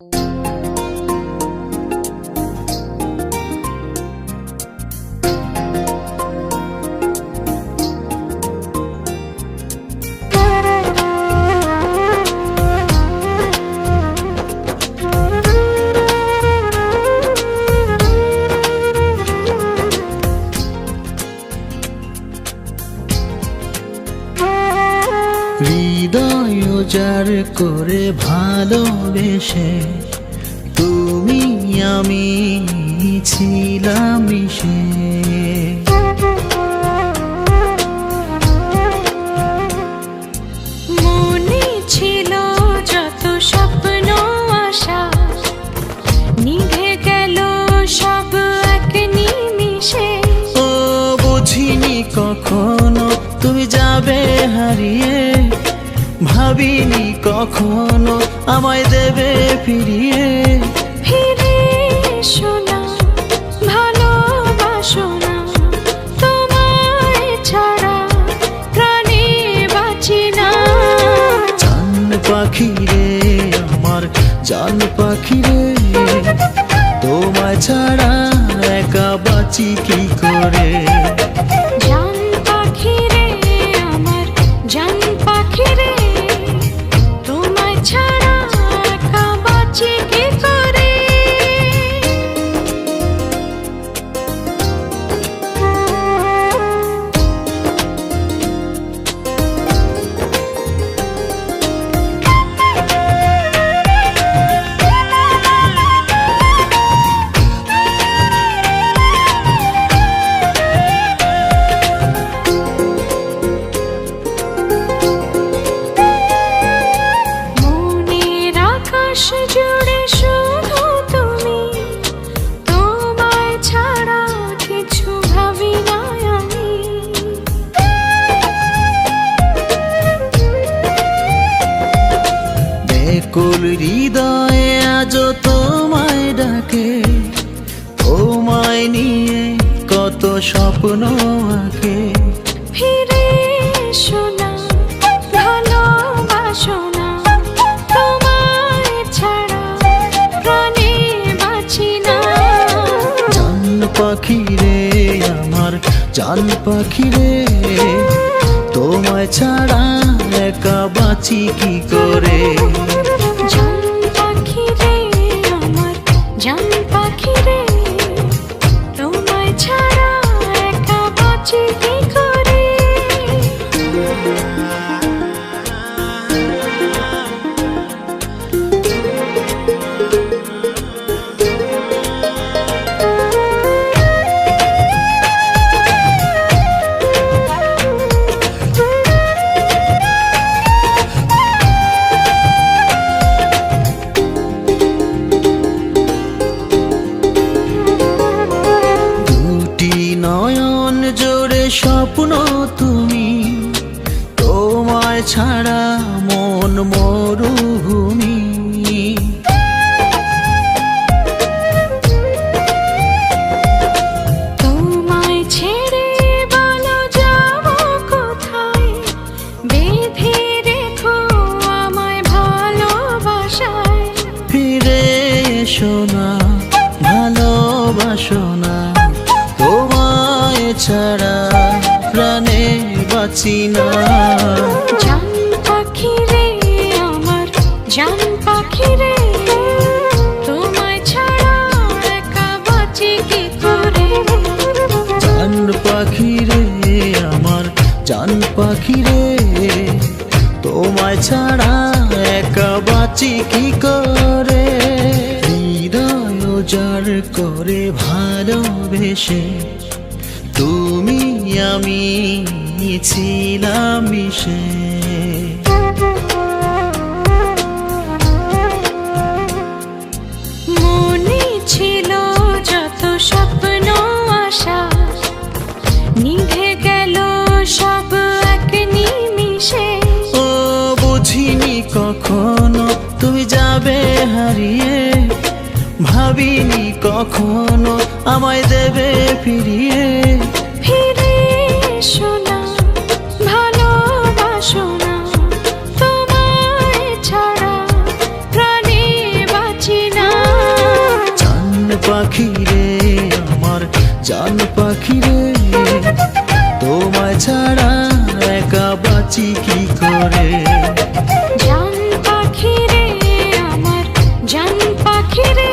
হৃদয় উজাড় করে ভালোবেসে তুমি আমি ছিলাম মিশে মনে ছিল যত স্বপ্ন আশা নিভে গেল সব এক নিমিষে। ও বুঝিনি কখনো তুমি যাবে হারিয়ে। ভাবিনি কখনো আমায় দেবে ফিরিয়ে। ফিরে শোনা ভালোবাসো না। তোমায় ছাড়া প্রাণে বাঁচি না। জান পাখি রে আমার জান পাখি রে তোমায় ছাড়া একা বাঁচি কি করে? আকাশ জুড়ে শুধু তুমি। তোমায় ছাড়া কিছু ভাবি না আমি। বেকুল হৃদয়ে আজ তোমায় ডাকে। তোমায় নিয়ে কত স্বপ্ন আঁকে। ফিরে শোনা পাখি রে আমার চাল পাখি রে। তোমায় ছাড়া একা বাঁচি কি করে? নয়ন জোরে স্বপ্ন তুমি। তোমায় ছাড়া মন মরুভূমি। প্রাণে বাঁচি না। জান পাখি রে আমার জান পাখি রে। তোমায় ছাড়া একা বাঁচি কি করে? জান পাখি রে আমার জান পাখি রে। তোমায় ছাড়া একা বাঁচি কি করে? হৃদয় যার করে ভালোবেসে আমি ছিলাম মিশে মনে ছিল যত স্বপ্ন আশা নিভে গেল সব এক নিমিষে। ও বুঝিনি কখনো তুমি যাবে হারিয়ে ভাবিনি কখনো আমায় দেবে ফিরিয়ে। জান পাখিরে তোমায় ছাড়া একা বাঁচি কি করে? জান পাখিরে আমার জান পাখিরে